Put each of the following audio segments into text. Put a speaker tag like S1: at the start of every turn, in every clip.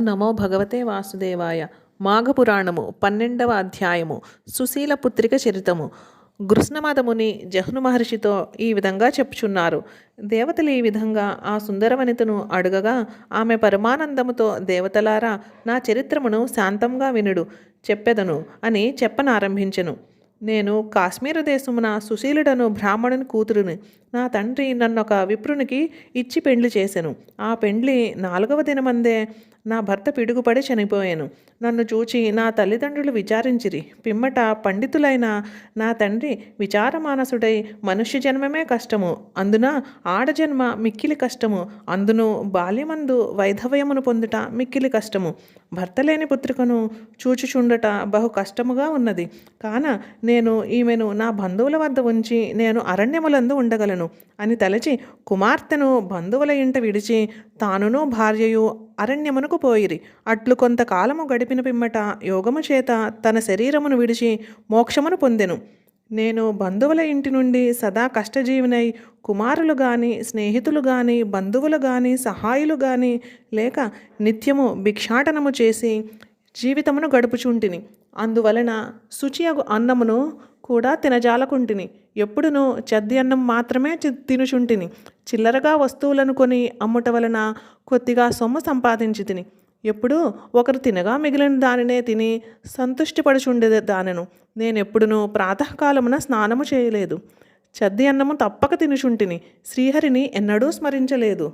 S1: నమో భగవతే వాసుదేవాయ. మాఘపురాణము పన్నెండవ అధ్యాయము. సుశీల పుత్రిక చరితము. గృష్ణమదముని జహ్ను మహర్షితో ఈ విధంగా చెప్పుచున్నారు. దేవతలు ఈ విధంగా ఆ సుందరవనితను అడుగగా ఆమె పరమానందముతో దేవతలారా నా చరిత్రమును శాంతంగా వినుడు చెప్పెదను అని చెప్పనారంభించెను. నేను కాశ్మీర దేశమున సుశీలుడను బ్రాహ్మణుని కూతురుని నా తండ్రి నన్ను ఒక విప్రునికి ఇచ్చి పెండ్లి చేశాను ఆ పెండ్లి నాలుగవ దినమందే నా భర్త పిడుగుపడి చనిపోయాను. నన్ను చూచి నా తల్లిదండ్రులు విచారించిరి. పిమ్మట పండితులైన నా తండ్రి విచారమానసుడై మనుష్య జన్మమే కష్టము. అందున ఆడజన్మ మిక్కిలి కష్టము. అందును బాల్యమందు వైధవ్యమును పొందుట మిక్కిలి కష్టము. భర్త లేని పుత్రికను చూచుచుండట బహు కష్టముగా ఉన్నది. కాన నేను ఈమెను నా బంధువుల వద్ద ఉంచి నేను అరణ్యములందు ఉండగలను. అని తలచి కుమార్తెను బంధువుల ఇంట విడిచి తానును భార్యయు అరణ్యమునకు పోయిరి. అట్లు కొంతకాలము గడిపిన పిమ్మట యోగము చేత తన శరీరమును విడిచి మోక్షమును పొందెను. నేను బంధువుల ఇంటి నుండి సదా కష్టజీవినై కుమారులు గాని స్నేహితులు గాని బంధువులు గాని సహాయులు గాని లేక నిత్యము భిక్షాటనము చేసి జీవితమును గడుపుచుంటిని. అందువలన శుచియగు అన్నమును కూడా తినజాలకుంటిని. ఎప్పుడునూ చద్ది అన్నం మాత్రమే తినుచుంటిని. చిల్లరగా వస్తువులను కొని అమ్ముట వలన కొద్దిగా సొమ్ము సంపాదించి తిని ఎప్పుడూ ఒకరు తినగా మిగిలిన దానినే తిని సంతుష్టిపడుచుండే దానెను. నేనెప్పుడునూ ప్రాతకాలమున స్నానము చేయలేదు. చద్ది అన్నము తప్పక తినుచుంటిని. శ్రీహరిని ఎన్నడూ స్మరించలేదు.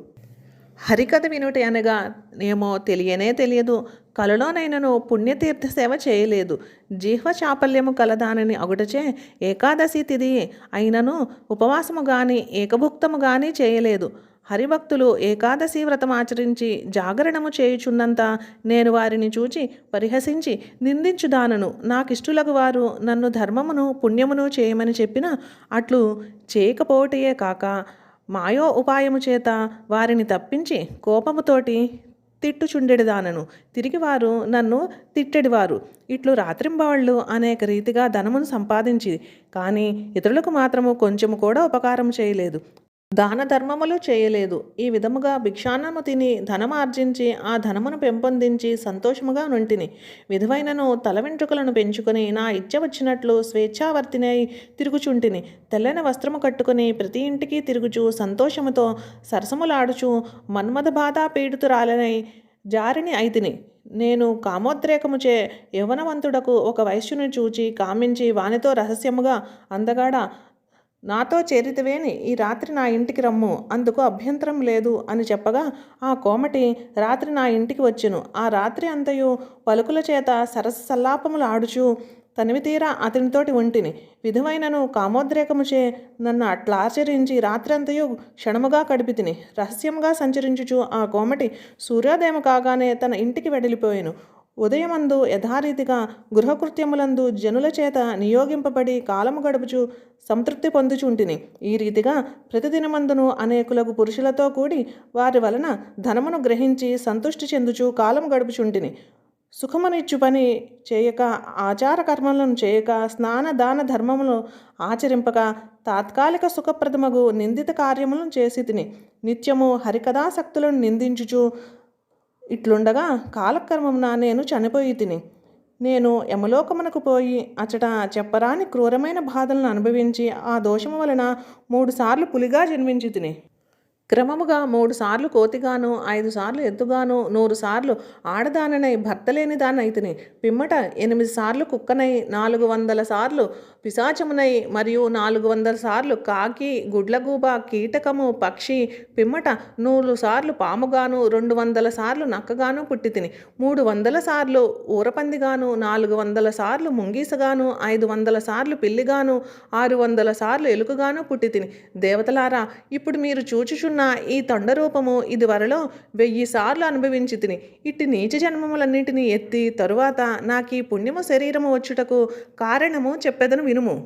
S1: హరికథ వినుటి అనగా ఏమో తెలియనే తెలియదు. కలలోనైనను పుణ్యతీర్థ సేవ చేయలేదు. జీహ్వ చాపల్యము కలదానని అగుటచే ఏకాదశి తిది అయినను ఉపవాసము గాని ఏకభుక్తము గాని చేయలేదు. హరిభక్తులు ఏకాదశి వ్రతం ఆచరించి జాగరణము చేయుచున్నంత నేను వారిని చూచి పరిహసించి నిందించుదానను. నాకిష్టులకు వారు నన్ను ధర్మమును పుణ్యమును చేయమని చెప్పిన అట్లు చేయకపోవటయే కాక మాయో ఉపాయము చేత వారిని తప్పించి కోపముతోటి తిట్టుచుండెడిదానను. తిరిగి వారు నన్ను తిట్టెడివారు. ఇట్లు రాత్రింబవళ్ళు అనేక రీతిగా ధనమును సంపాదించి కానీ ఇతరులకు మాత్రము కొంచెము కూడా ఉపకారం చేయలేదు. దాన ధర్మములు చేయలేదు. ఈ విధముగా భిక్షాన్నము తిని ధనమార్జించి ఆ ధనమును పెంపొందించి సంతోషముగా నుంటిని. విధవైనను తల వెంట్రుకలను పెంచుకొని నా ఇచ్చ వచ్చినట్లు స్వేచ్ఛావర్తినై తిరుగుచుంటిని. తెల్లని వస్త్రము కట్టుకొని ప్రతి ఇంటికి తిరుగుచు సంతోషముతో సరసములాడుచు మన్మథ బాధ పీడితురాలనై జారిని అయితిని. నేను కామోద్రేకముచే యవనవంతుడకు ఒక వైశ్యుని చూచి కామించి వానితో రహస్యముగా అందగాడ నాతో చేరితవేని ఈ రాత్రి నా ఇంటికి రమ్ము అందుకు అభ్యంతరం లేదు అని చెప్పగా ఆ కోమటి రాత్రి నా ఇంటికి వచ్చెను. ఆ రాత్రి అంతయు పలుకుల చేత సరస సల్లాపములు ఆడుచు తనివి తీరా అతనితోటి ఉంటిని విధమైనను కామోద్రేకముచే నన్ను అట్లాచరించి రాత్రంతయు క్షణముగా గడిపి తిని రహస్యముగా సంచరించుచు ఆ కోమటి సూర్యోదయం కాగానే తన ఇంటికి వెడలిపోయాను. ఉదయమందు యథారీతిగా గృహకృత్యములందు జనుల చేత నియోగింపబడి కాలము గడుపుచు సంతృప్తి పొందుచుంటిని. ఈ రీతిగా ప్రతిదినమందును అనేకులకు పురుషులతో కూడి వారి వలన ధనమును గ్రహించి సంతుష్టి చెందుచు కాలం గడుపుచుంటిని. సుఖమునిచ్చు పని చేయక ఆచార కర్మలను చేయక స్నాన దాన ధర్మములు ఆచరింపక తాత్కాలిక సుఖప్రదమగు నిందిత కార్యములను చేసి తిని నిత్యము హరికథాసక్తులను నిందించుచు ఇట్లుండగా కాలక్రమమున నేను చనిపోయి తిని. నేను యమలోకమునకు పోయి అచట చెప్పరాని క్రూరమైన బాధలను అనుభవించి ఆ దోషము వలన మూడుసార్లు పులిగా జన్మించి తిని. క్రమముగా మూడు సార్లు కోతిగాను ఐదు సార్లు ఎద్దుగాను నూరు సార్లు ఆడదాననై భర్త లేని దానైతిని పిమ్మట ఎనిమిది సార్లు కుక్కనై నాలుగు వందల సార్లు పిశాచమునై మరియు నాలుగు వందల సార్లు కాకి గుడ్లగూబ కీటకము పక్షి. పిమ్మట నూరు సార్లు పాముగాను రెండు వందల సార్లు నక్కగాను పుట్టితిని. మూడు వందల సార్లు ఊరపందిగాను నాలుగు వందల సార్లు ముంగీసగాను ఐదు వందల సార్లు పిల్లిగాను ఆరు వందల సార్లు ఎలుకగాను పుట్టితిని. దేవతలారా ఇప్పుడు మీరు చూచుచున్న ఈ తొండరూపము రూపము ఇది వెయ్యి సార్లు అనుభవించి తిని ఇట్టి నీచ జన్మములన్నింటినీ ఎత్తి తరువాత నాకు ఈ పుణ్యము శరీరము వచ్చుటకు కారణము చెప్పెదను వినుము.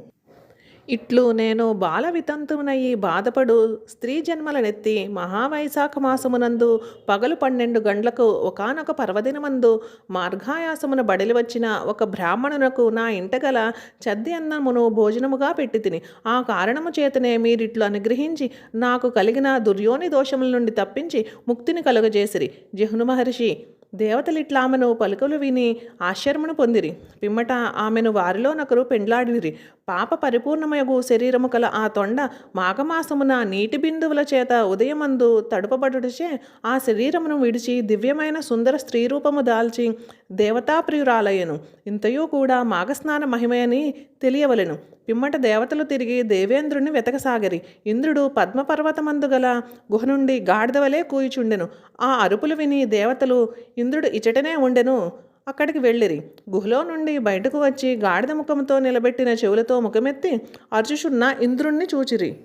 S1: ఇట్లు నేను బాల వితంతువునయ్యి బాధపడు స్త్రీ జన్మలనెత్తి మహావైశాఖ మాసమునందు పగలు పన్నెండు గంటలకు ఒకానొక పర్వదినమందు మార్గాయాసమున బడిలి వచ్చిన ఒక బ్రాహ్మణునకు నా ఇంటగల చద్ది అన్నమును భోజనముగా పెట్టి తిని ఆ కారణము చేతనే మీరిట్లు అనుగ్రహించి నాకు కలిగిన దుర్యోని దోషముల నుండి తప్పించి ముక్తిని కలుగజేసిరి. జహ్ను మహర్షి దేవతలు ఇట్లా ఆమెను పలుకులు విని ఆశ్చర్యమును పొందిరి. పిమ్మట ఆమెను వారిలోనొకరు పెండ్లాడిరి. పాప పరిపూర్ణమయగు శరీరము కల ఆ తొండ మాఘమాసమున నీటి బిందువుల చేత ఉదయమందు తడుపబడుటచే ఆ శరీరమును విడిచి దివ్యమైన సుందర స్త్రీ రూపము దాల్చి దేవతాప్రియురాలయ్యను. ఇంతయూ కూడా మాఘస్నాన మహిమయని తెలియవలెను. పిమ్మట దేవతలు తిరిగి దేవేంద్రుని వెతకసాగరి. ఇంద్రుడు పద్మపర్వతమందు గల గుహ నుండి గాడిదవలే కూయిచుండెను. ఆ అరుపులు విని దేవతలు ఇంద్రుడు ఇచటనే ఉండెను. అక్కడికి వెళ్ళిరి. గుహలో నుండి బయటకు వచ్చి గాడిద ముఖంతో నిలబెట్టిన చెవులతో ముఖమెత్తి అర్జుషున్న ఇంద్రుణ్ణి చూచిరి.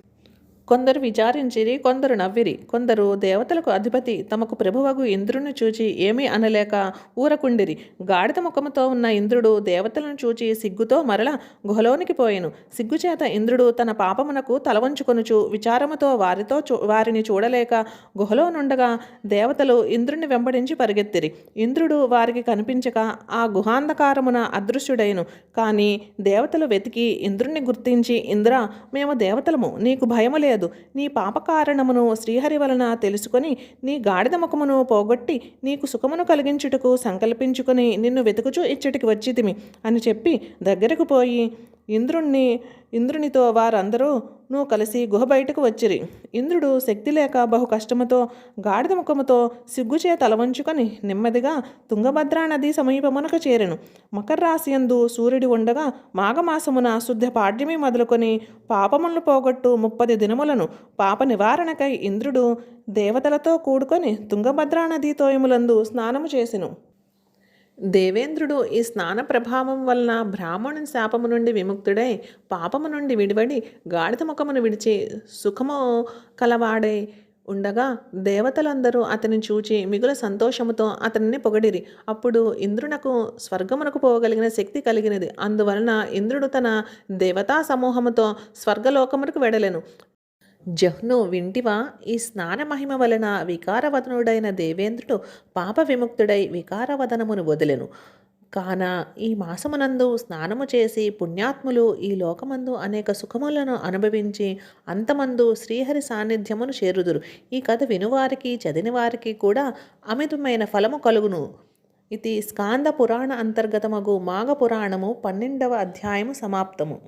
S1: కొందరు విచారించిరి కొందరు నవ్విరి. కొందరు దేవతలకు అధిపతి. తమకు ప్రభువగు ఇంద్రుని చూచి ఏమీ అనలేక ఊరకుండిరి. గాడిద ముఖముతో ఉన్న ఇంద్రుడు దేవతలను చూచి సిగ్గుతో మరల గుహలోనికి పోయెను. సిగ్గుచేత ఇంద్రుడు తన పాపమునకు తలవంచుకొనుచు విచారముతో వారితో చూ వారిని చూడలేక గుహలో నుండగా దేవతలు ఇంద్రుని వెంబడించి పరిగెత్తిరి. ఇంద్రుడు వారికి కనిపించక ఆ గుహాంధకారమున అదృశ్యుడైను. కానీ దేవతలు వెతికి ఇంద్రుణ్ణి గుర్తించి ఇంద్ర మేము దేవతలము. నీకు భయము లేదు. నీ పాప కారణమును శ్రీహరి వలన తెలుసుకొని నీ గాడిద ముఖమును పోగొట్టి నీకు సుఖమును కలిగించుటకు సంకల్పించుకొని నిన్ను వెతుకుచూ ఇచ్చటికి వచ్చితిమి అని చెప్పి దగ్గరకు పోయి ఇంద్రుణ్ణి ఇంద్రునితో వారందరూ నువ్వు కలిసి గుహ బయటకు వచ్చిరి. ఇంద్రుడు శక్తి లేక బహు కష్టముతో గాడిద ముఖముతో సిగ్గుచే తలవంచుకొని నెమ్మదిగా తుంగభద్రా నది సమీపమునకు చేరెను. మకర రాశియందు సూర్యుడు ఉండగా మాఘమాసమున శుద్ధ పాడ్యమి మొదలుకొని పాపములను పోగొట్టు ముప్పది దినములను పాప నివారణకై ఇంద్రుడు దేవతలతో కూడుకొని తుంగభద్రా నదీ తోయములందు స్నానము చేసెను. దేవేంద్రుడు ఈ స్నాన ప్రభావం వలన బ్రాహ్మణుని శాపము నుండి విముక్తుడై పాపము నుండి విడివడి గాడిద ముఖమును విడిచి సుఖము కలవాడై ఉండగా దేవతలందరూ అతని చూచి మిగుల సంతోషముతో అతనిని పొగడిరి. అప్పుడు ఇంద్రునకు స్వర్గమునకు పోగలిగిన శక్తి కలిగినది. అందువలన ఇంద్రుడు తన దేవతా సమూహముతో స్వర్గలోకమునకు వెడలెను. జహ్ను వింటివా ఈ స్నాన మహిమ వలన వికారవదనుడైన దేవేంద్రుడు పాప విముక్తుడై వికారవదనమును వదిలెను. కాన ఈ మాసమునందు స్నానము చేసి పుణ్యాత్ములు ఈ లోకమందు అనేక సుఖములను అనుభవించి అంతమందు శ్రీహరి సాన్నిధ్యమును చేరుదురు. ఈ కథ వినువారికి చదివిన వారికి కూడా అమితమైన ఫలము కలుగును. ఇది స్కాంద పురాణ అంతర్గతమగు మాఘ పురాణము పన్నెండవ అధ్యాయము సమాప్తము.